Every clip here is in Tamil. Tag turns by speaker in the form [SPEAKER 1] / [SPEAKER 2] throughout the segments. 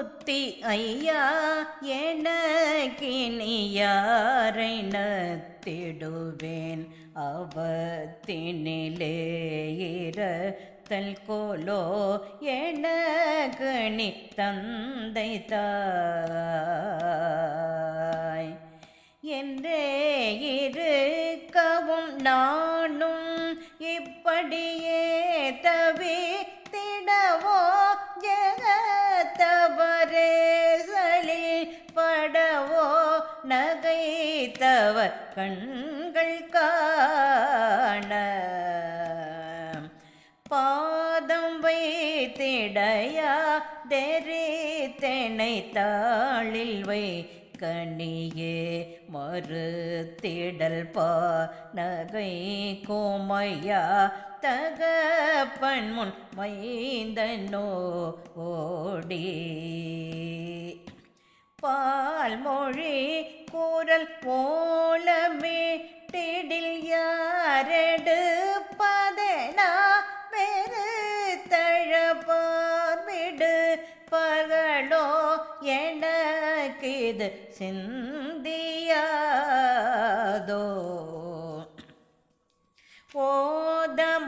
[SPEAKER 1] புத்தி ஐயா எனக்கினி யாரை நத்திடுவேன் அவத்தினிலே இரத்தல் கோலோ எனக்கு தந்தை தாய்? என்றே இருக்கவும் நானும் இப்படியே தவி நகைத்தவர் கண்கள் காண. பாதம் வைத்திடையா தெரித்தனை தாளில் வை கனியே மறுத்திடல் பா நகை கோமையா தகப்பன் முன் மைந்தனோ ஓடி. பா மொழி கூறல் போலமே டிடில் யாரெடுப்பதனா வெறு தழப்பார் விடு பகலோ எனக்கிது சிந்தியாதோ?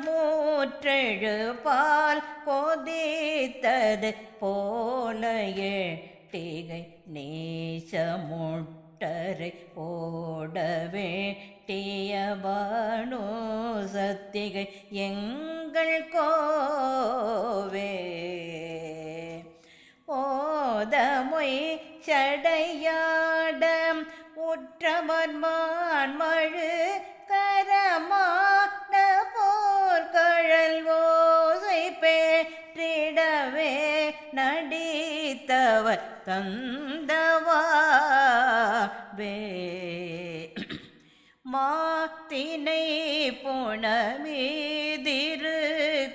[SPEAKER 1] போதமூற்றெழு பால் கொதித்தது போலையே வேட்டிகை நேசமுட்டரை ஓடவே டியபானோ சத்திகை எங்கள் கோவே. ஓதமொய் சடையாடம் உற்றவர் மழு நடித்தவர் தந்தவாவே மாத்தினை புணமீதிரு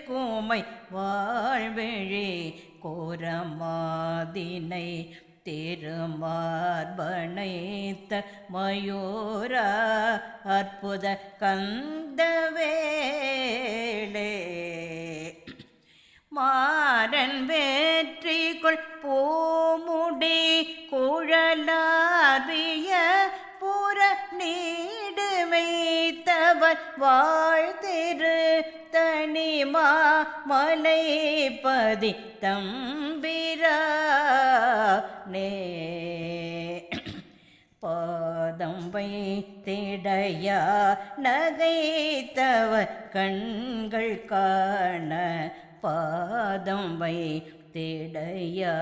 [SPEAKER 1] கோமை வாழ்வெழி கோரமாதினை திருமார்பனைத்த மயூர அற்புத கந்தவேளே. மாறன் வெற்றிக்குள் பூமுடி குழலாவிய புற நீடுமைத்தவர் வாழ்திரு தனிமா மலை மலைப்பதி தம்பிரானே பாதம் வைத்திடையா நகைத்தவர் கண்கள் காண. பாதம் வைத்திடையா